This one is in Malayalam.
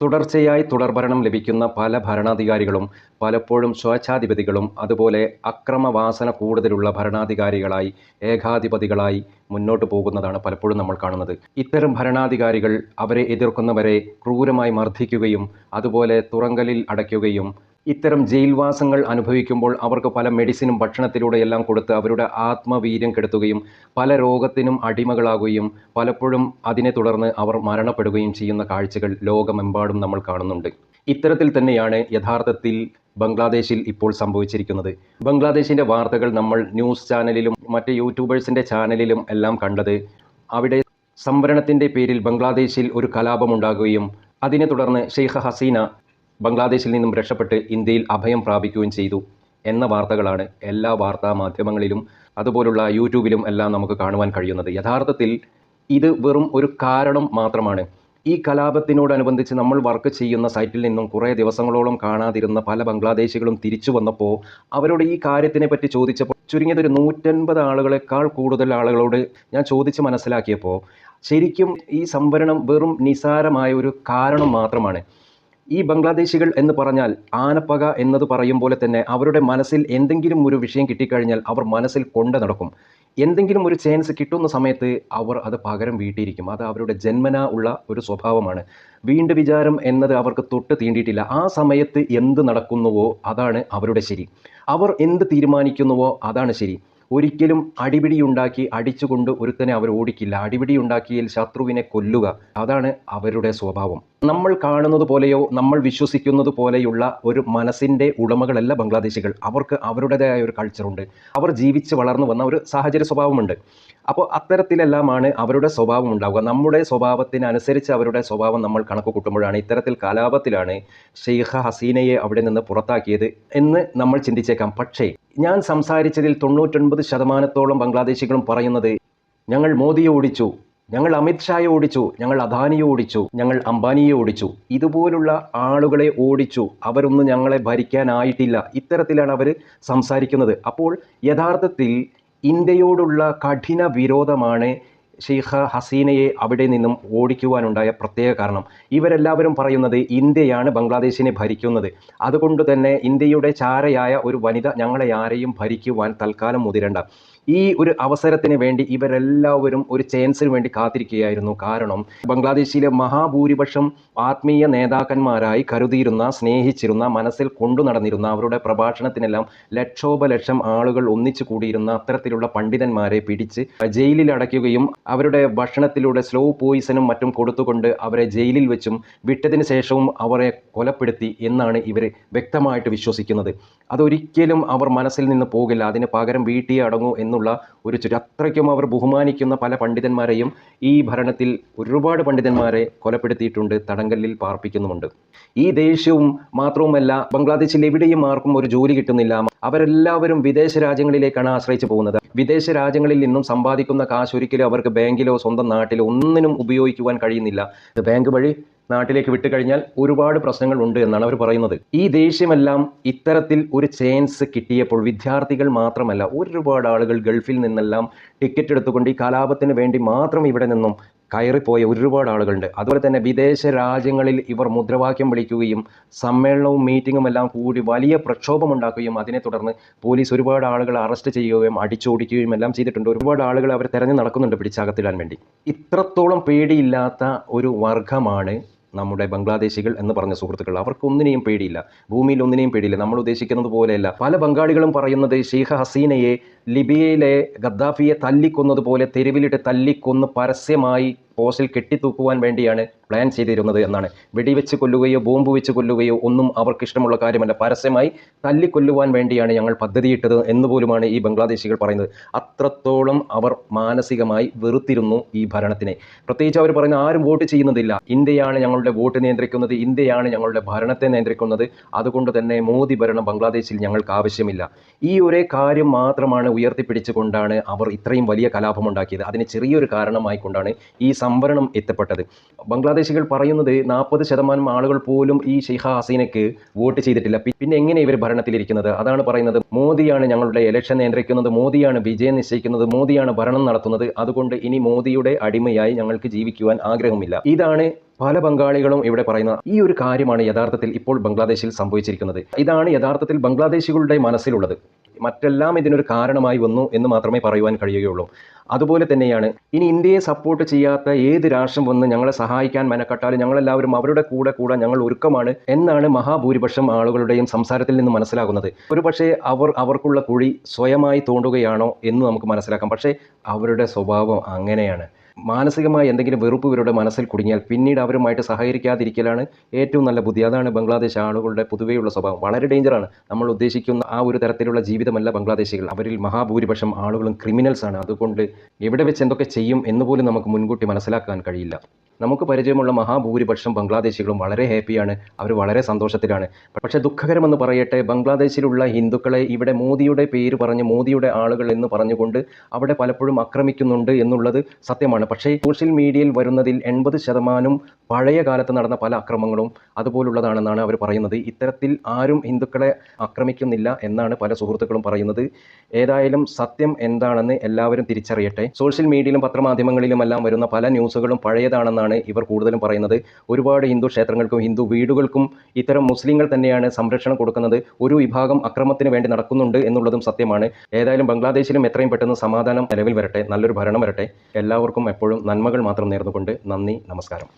തുടർച്ചയായി തുടർഭരണം ലഭിക്കുന്ന പല ഭരണാധികാരികളും പലപ്പോഴും സ്വേച്ഛാധിപതികളും അതുപോലെ അക്രമവാസന കൂടുതലുള്ള ഭരണാധികാരികളായി ഏകാധിപതികളായി മുന്നോട്ട് പോകുന്നതാണ് പലപ്പോഴും നമ്മൾ കാണുന്നത്. ഇത്തരം ഭരണാധികാരികൾ അവരെ എതിർക്കുന്നവരെ ക്രൂരമായി മർദ്ദിക്കുകയും അതുപോലെ തുറങ്കലിൽ അടയ്ക്കുകയും ഇത്തരം ജയിൽവാസങ്ങൾ അനുഭവിക്കുമ്പോൾ അവർക്ക് പല മെഡിസിനും ഭക്ഷണത്തിലൂടെയെല്ലാം കൊടുത്ത് അവരുടെ ആത്മവീര്യം കെടുത്തുകയും പല രോഗത്തിനും അടിമകളാകുകയും പലപ്പോഴും അതിനെ തുടർന്ന് അവർ മരണപ്പെടുകയും ചെയ്യുന്ന കാഴ്ചകൾ ലോകമെമ്പാടും നമ്മൾ കാണുന്നുണ്ട്. ഇത്തരത്തിൽ തന്നെയാണ് യഥാർത്ഥത്തിൽ ബംഗ്ലാദേശിൽ ഇപ്പോൾ സംഭവിച്ചിരിക്കുന്നത്. ബംഗ്ലാദേശിന്റെ വാർത്തകൾ നമ്മൾ ന്യൂസ് ചാനലിലും മറ്റ് യൂട്യൂബേഴ്സിന്റെ ചാനലിലും എല്ലാം കണ്ടത് അവിടെ സംവരണത്തിന്റെ പേരിൽ ബംഗ്ലാദേശിൽ ഒരു കലാപമുണ്ടാകുകയും അതിനെ തുടർന്ന് ഷെയ്ഖ് ഹസീന ബംഗ്ലാദേശിൽ നിന്നും രക്ഷപ്പെട്ട് ഇന്ത്യയിൽ അഭയം പ്രാപിക്കുകയും ചെയ്തു എന്ന വാർത്തകളാണ് എല്ലാ വാർത്താ മാധ്യമങ്ങളിലും അതുപോലുള്ള യൂട്യൂബിലും എല്ലാം നമുക്ക് കാണുവാൻ കഴിയുന്നത്. യഥാർത്ഥത്തിൽ ഇത് വെറും ഒരു കാരണം മാത്രമാണ്. ഈ കലാപത്തിനോടനുബന്ധിച്ച് നമ്മൾ വർക്ക് ചെയ്യുന്ന സൈറ്റിൽ നിന്നും കുറേ ദിവസങ്ങളോളം കാണാതിരുന്ന പല ബംഗ്ലാദേശികളും തിരിച്ചു വന്നപ്പോൾ അവരോട് ഈ കാര്യത്തിനെ പറ്റി ചോദിച്ചപ്പോൾ ചുരുങ്ങിയത് ഒരു നൂറ്റൻപത് ആളുകളെക്കാൾ കൂടുതൽ ആളുകളോട് ഞാൻ ചോദിച്ച് മനസ്സിലാക്കിയപ്പോൾ ശരിക്കും ഈ സംവരണം വെറും നിസാരമായ ഒരു കാരണം മാത്രമാണ്. ഈ ബംഗ്ലാദേശികൾ എന്ന് പറഞ്ഞാൽ ആനപ്പക എന്നത് പറയും പോലെ തന്നെ അവരുടെ മനസ്സിൽ എന്തെങ്കിലും ഒരു വിഷയം കിട്ടിക്കഴിഞ്ഞാൽ അവർ മനസ്സിൽ കൊണ്ട് നടക്കും. എന്തെങ്കിലും ഒരു ചാൻസ് കിട്ടുന്ന സമയത്ത് അവർ അത് പകരം വീട്ടിയിരിക്കും. അത് അവരുടെ ജന്മന ഉള്ള ഒരു സ്വഭാവമാണ്. വീണ്ടും വിചാരം എന്നത് അവർക്ക് തൊട്ട് തീണ്ടിയിട്ടില്ല. ആ സമയത്ത് എന്ത് നടക്കുന്നുവോ അതാണ് അവരുടെ ശരി. അവർ എന്ത് തീരുമാനിക്കുന്നുവോ അതാണ് ശരി. ഒരിക്കലും അടിപിടിയുണ്ടാക്കി അടിച്ചുകൊണ്ട് ഒരുത്തനെ അവർ ഓടിക്കില്ല. അടിപിടിയുണ്ടാക്കിയാൽ ശത്രുവിനെ കൊല്ലുക. അതാണ് അവരുടെ സ്വഭാവം. നമ്മൾ കാണുന്നത് പോലെയോ നമ്മൾ വിശ്വസിക്കുന്നത് പോലെയുള്ള ഒരു മനസ്സിന്റെ ഉടമകളല്ല ബംഗ്ലാദേശികൾ. അവർക്ക് അവരുടേതായ ഒരു കൾച്ചറുണ്ട് അവർ ജീവിച്ച് വളർന്നു വന്ന ഒരു സാഹചര്യ സ്വഭാവമുണ്ട്. അപ്പോൾ അത്തരത്തിലെല്ലാമാണ് അവരുടെ സ്വഭാവം ഉണ്ടാവുക. നമ്മുടെ സ്വഭാവത്തിനനുസരിച്ച് അവരുടെ സ്വഭാവം നമ്മൾ കണക്ക് കൂട്ടുമ്പോഴാണ് ഇത്തരത്തിൽ കലാപത്തിലാണ് ഷെയ്ഖ ഹസീനയെ അവിടെ നിന്ന് പുറത്താക്കിയത് എന്ന് നമ്മൾ ചിന്തിച്ചേക്കാം. പക്ഷേ ഞാൻ സംസാരിച്ചതിൽ തൊണ്ണൂറ്റൊൻപത് ശതമാനത്തോളം ബംഗ്ലാദേശികളും പറയുന്നത് ഞങ്ങൾ മോദിയെ ഓടിച്ചു ഞങ്ങൾ അമിത്ഷായെ ഓടിച്ചു ഞങ്ങൾ അദാനിയെ ഓടിച്ചു ഞങ്ങൾ അംബാനിയെ ഓടിച്ചു. ഇതുപോലുള്ള ആളുകളെ ഓടിച്ചു. അവരൊന്നും ഞങ്ങളെ ഭരിക്കാനായിട്ടില്ല. ഇത്തരത്തിലാണ് അവർ സംസാരിക്കുന്നത്. അപ്പോൾ യഥാർത്ഥത്തിൽ ഇന്ത്യയോടുള്ള കഠിന വിരോധമാണ് ഷെയ്ഖ ഹസീനയെ അവിടെ നിന്നും ഓടിക്കുവാനുണ്ടായ പ്രത്യേക കാരണം. ഇവരെല്ലാവരും പറയുന്നത് ഇന്ത്യയാണ് ബംഗ്ലാദേശിനെ ഭരിക്കുന്നത്. അതുകൊണ്ട് തന്നെ ഇന്ത്യയുടെ ചാരയായ ഒരു വനിത ഞങ്ങളെ ആരെയും ഭരിക്കുവാൻ തൽക്കാലം മുതിരണ്ട. ഈ ഒരു അവസരത്തിന് വേണ്ടി ഇവരെല്ലാവരും ഒരു ചാൻസിന് വേണ്ടി കാത്തിരിക്കുകയായിരുന്നു. കാരണം ബംഗ്ലാദേശിലെ മഹാഭൂരിപക്ഷം ആത്മീയ നേതാക്കന്മാരായി കരുതിയിരുന്ന സ്നേഹിച്ചിരുന്ന മനസ്സിൽ കൊണ്ടു നടന്നിരുന്ന അവരുടെ പ്രഭാഷണത്തിനെല്ലാം ലക്ഷോപലക്ഷം ആളുകൾ ഒന്നിച്ചു കൂടിയിരുന്ന അത്തരത്തിലുള്ള പണ്ഡിതന്മാരെ പിടിച്ച് ജയിലിൽ അടയ്ക്കുകയും അവരുടെ ഭക്ഷണത്തിലൂടെ സ്ലോ പോയിസനും മറ്റും കൊടുത്തുകൊണ്ട് അവരെ ജയിലിൽ വെച്ചും വിട്ടതിന് ശേഷവും അവരെ കൊലപ്പെടുത്തി എന്നാണ് ഇവർ വ്യക്തമായിട്ട് വിശ്വസിക്കുന്നത്. അതൊരിക്കലും അവർ മനസ്സിൽ നിന്ന് പോകില്ല. അതിന് പകരം വീട്ടിൽ അടങ്ങൂ എന്നുള്ള ഒരു അത്രയ്ക്കും അവർ ബഹുമാനിക്കുന്ന പല പണ്ഡിതന്മാരെയും ഈ ഭരണത്തിൽ ഒരുപാട് പണ്ഡിതന്മാരെ കൊലപ്പെടുത്തിയിട്ടുണ്ട് തടങ്കലിൽ പാർപ്പിക്കുന്നുമുണ്ട്. ഈ ദേഷ്യവും മാത്രവുമല്ല ബംഗ്ലാദേശിൽ എവിടെയും ആർക്കും ഒരു ജോലി കിട്ടുന്നില്ല. അവരെല്ലാവരും വിദേശ രാജ്യങ്ങളിലേക്കാണ് ആശ്രയിച്ചു പോകുന്നത്. വിദേശ രാജ്യങ്ങളിൽ നിന്നും സമ്പാദിക്കുന്ന കാശ് ഒരിക്കലും അവർക്ക് ബാങ്കിലോ സ്വന്തം നാട്ടിലോ ഒന്നിനും ഉപയോഗിക്കുവാൻ കഴിയുന്നില്ല. ബാങ്ക് വഴി നാട്ടിലേക്ക് വിട്ടുകഴിഞ്ഞാൽ ഒരുപാട് പ്രശ്നങ്ങൾ ഉണ്ട് എന്നാണ് അവർ പറയുന്നത്. ഈ ദേഷ്യമെല്ലാം ഇത്തരത്തിൽ ഒരു ചാൻസ് കിട്ടിയപ്പോൾ വിദ്യാർത്ഥികൾ മാത്രമല്ല ഒരുപാട് ആളുകൾ ഗൾഫിൽ നിന്നെല്ലാം ടിക്കറ്റ് എടുത്തുകൊണ്ട് ഈ കലാപത്തിന് വേണ്ടി മാത്രം ഇവിടെ നിന്നും കയറിപ്പോയ ഒരുപാട് ആളുകളുണ്ട്. അതുപോലെ തന്നെ വിദേശ രാജ്യങ്ങളിൽ ഇവർ മുദ്രാവാക്യം വിളിക്കുകയും സമ്മേളനവും മീറ്റിങ്ങും എല്ലാം കൂടി വലിയ പ്രക്ഷോഭമുണ്ടാക്കുകയും അതിനെ തുടർന്ന് പോലീസ് ഒരുപാട് ആളുകളെ അറസ്റ്റ് ചെയ്യുകയും അടിച്ചോടിക്കുകയും എല്ലാം ചെയ്തിട്ടുണ്ട്. ഒരുപാട് ആളുകൾ അവർ തെരഞ്ഞു നടക്കുന്നുണ്ട് പിടിച്ചകത്തിടാൻ വേണ്ടി. ഇത്രത്തോളം പേടിയില്ലാത്ത ഒരു വർഗമാണ് നമ്മുടെ ബംഗ്ലാദേശികൾ എന്ന് പറഞ്ഞ സുഹൃത്തുക്കൾ. അവർക്ക് ഒന്നിനെയും പേടിയില്ല. ഭൂമിയിൽ ഒന്നിനെയും പേടിയില്ല. നമ്മൾ ഉദ്ദേശിക്കുന്നത് പോലെയല്ല. പല ബംഗാളികളും പറയുന്നത് ഷെയ്ഖ് ഹസീനയെ ലിബിയയിലെ ഗദ്ദാഫിയെ തല്ലിക്കൊന്നതുപോലെ തെരുവിലിട്ട് തല്ലിക്കൊന്ന് പരസ്യമായി പോസ്റ്റിൽ കെട്ടിത്തൂക്കുവാൻ വേണ്ടിയാണ് പ്ലാൻ ചെയ്തിരുന്നത് എന്നാണ്. വെടിവെച്ച് കൊല്ലുകയോ ബോംബ് വെച്ച് കൊല്ലുകയോ ഒന്നും അവർക്ക് ഇഷ്ടമുള്ള കാര്യമല്ല. പരസ്യമായി തല്ലിക്കൊല്ലുവാൻ വേണ്ടിയാണ് ഞങ്ങൾ പദ്ധതിയിട്ടത് എന്ന് പോലുമാണ് ഈ ബംഗ്ലാദേശികൾ പറയുന്നത്. അത്രത്തോളം അവർ മാനസികമായി വെറുത്തിരുന്നു ഈ ഭരണത്തിനെ. പ്രത്യേകിച്ച് അവർ പറയുന്ന ആരും വോട്ട് ചെയ്യുന്നതില്ല. ഇന്ത്യയാണ് ഞങ്ങളുടെ വോട്ട് നിയന്ത്രിക്കുന്നത്. ഇന്ത്യയാണ് ഞങ്ങളുടെ ഭരണത്തെ നിയന്ത്രിക്കുന്നത്. അതുകൊണ്ട് തന്നെ മോദി ഭരണം ബംഗ്ലാദേശിൽ ഞങ്ങൾക്ക് ആവശ്യമില്ല. ഈ ഒരേ കാര്യം മാത്രമാണ് ഉയർത്തിപ്പിടിച്ചുകൊണ്ടാണ് അവർ ഇത്രയും വലിയ കലാപമുണ്ടാക്കിയത്. അതിന് ചെറിയൊരു കാരണമായിക്കൊണ്ടാണ് ഈ സംവരണം എത്തപ്പെട്ടത്. ബംഗ്ലാദേശികൾ പറയുന്നത് നാൽപ്പത് ശതമാനം ആളുകൾ പോലും ഈ ഷെയ്ഖ ഹസീനയ്ക്ക് വോട്ട് ചെയ്തിട്ടില്ല. പിന്നെ എങ്ങനെ ഇവർ ഭരണത്തിലിരിക്കുന്നത്? അതാണ് പറയുന്നത്. മോദിയാണ് ഞങ്ങളുടെ ഇലക്ഷൻ നിയന്ത്രിക്കുന്നത്. മോദിയാണ് വിജയം നിശ്ചയിക്കുന്നത്. മോദിയാണ് ഭരണം നടത്തുന്നത്. അതുകൊണ്ട് ഇനി മോദിയുടെ അടിമയായി ഞങ്ങൾക്ക് ജീവിക്കുവാൻ ആഗ്രഹമില്ല. ഇതാണ് പല ബംഗാളികളും ഇവിടെ പറയുന്ന ഈ ഒരു കാര്യമാണ് യഥാർത്ഥത്തിൽ ഇപ്പോൾ ബംഗ്ലാദേശിൽ സംഭവിച്ചിരിക്കുന്നത്. ഇതാണ് യഥാർത്ഥത്തിൽ ബംഗ്ലാദേശികളുടെ മനസ്സിലുള്ളത്. മറ്റെല്ലാം ഇതിനൊരു കാരണമായി വന്നു എന്ന് മാത്രമേ പറയുവാൻ കഴിയുകയുള്ളൂ. അതുപോലെ തന്നെയാണ് ഇനി ഇന്ത്യയെ സപ്പോർട്ട് ചെയ്യാത്ത ഏത് രാഷ്ട്രം വന്ന് ഞങ്ങളെ സഹായിക്കാൻ മെനക്കെട്ടാലും ഞങ്ങളെല്ലാവരും അവരുടെ കൂടെ കൂടെ ഞങ്ങൾ ഒരുക്കമാണ് എന്നാണ് മഹാഭൂരിപക്ഷം ആളുകളുടെയും സംസാരത്തിൽ നിന്ന് മനസ്സിലാകുന്നത്. ഒരു പക്ഷേ അവർ അവർക്കുള്ള കുഴി സ്വയമായി തോണ്ടുകയാണോ എന്ന് നമുക്ക് മനസ്സിലാക്കാം. പക്ഷേ അവരുടെ സ്വഭാവം അങ്ങനെയാണ്. മാനസികമായി എന്തെങ്കിലും വെറുപ്പ് ഇവരുടെ മനസ്സിൽ കുടുങ്ങിയാൽ പിന്നീട് അവരുമായിട്ട് സഹകരിക്കാതിരിക്കലാണ് ഏറ്റവും നല്ല ബുദ്ധി. അതാണ് ബംഗ്ലാദേശ് ആളുകളുടെ പൊതുവെയുള്ള സ്വഭാവം. വളരെ ഡേഞ്ചറാണ് നമ്മൾ ഉദ്ദേശിക്കുന്ന ആ ഒരു തരത്തിലുള്ള ജീവിതമല്ല ബംഗ്ലാദേശികൾ. അവരിൽ മഹാഭൂരിപക്ഷം ആളുകളും ക്രിമിനൽസ് ആണ്. അതുകൊണ്ട് എവിടെ വെച്ച് എന്തൊക്കെ ചെയ്യും എന്ന് പോലും നമുക്ക് മുൻകൂട്ടി മനസ്സിലാക്കാൻ കഴിയില്ല. നമുക്ക് പരിചയമുള്ള മഹാഭൂരിപക്ഷം ബംഗ്ലാദേശികളും വളരെ ഹാപ്പിയാണ്. അവർ വളരെ സന്തോഷത്തിലാണ്. പക്ഷേ ദുഃഖകരമെന്ന് പറയട്ടെ ബംഗ്ലാദേശിലുള്ള ഹിന്ദുക്കളെ ഇവിടെ മോദിയുടെ പേര് പറഞ്ഞ് മോദിയുടെ ആളുകൾ എന്ന് പറഞ്ഞുകൊണ്ട് അവിടെ പലപ്പോഴും ആക്രമിക്കുന്നുണ്ട് എന്നുള്ളത് സത്യമാണ്. പക്ഷേ സോഷ്യൽ മീഡിയയിൽ വരുന്നതിൽ എൺപത് ശതമാനം പഴയ കാലത്ത് നടന്ന പല അക്രമങ്ങളും അതുപോലുള്ളതാണെന്നാണ് അവർ പറയുന്നത്. ഇത്തരത്തിൽ ആരും ഹിന്ദുക്കളെ ആക്രമിക്കുന്നില്ല എന്നാണ് പല സുഹൃത്തുക്കളും പറയുന്നത്. ഏതായാലും സത്യം എന്താണെന്ന് എല്ലാവരും തിരിച്ചറിയട്ടെ. സോഷ്യൽ മീഡിയയിലും പത്രമാധ്യമങ്ങളിലുമെല്ലാം വരുന്ന പല ന്യൂസുകളും പഴയതാണെന്നാണ് ഇവർ കൂടുതലും പറയുന്നത്. ഒരുപാട് ഹിന്ദു ക്ഷേത്രങ്ങൾക്കും ഹിന്ദു വീടുകൾക്കും ഇത്തരം മുസ്ലിങ്ങൾ തന്നെയാണ് സംരക്ഷണം കൊടുക്കുന്നത്. ഒരു വിഭാഗം അക്രമത്തിന് വേണ്ടി നടക്കുന്നുണ്ട് എന്നുള്ളതും സത്യമാണ്. ഏതായാലും ബംഗ്ലാദേശിലും എത്രയും പെട്ടെന്ന് സമാധാനം നിലവിൽ വരട്ടെ നല്ലൊരു ഭരണം വരട്ടെ. എല്ലാവർക്കും എപ്പോഴും നന്മകൾ മാത്രം നേർന്നുകൊണ്ട് നന്ദി നമസ്കാരം.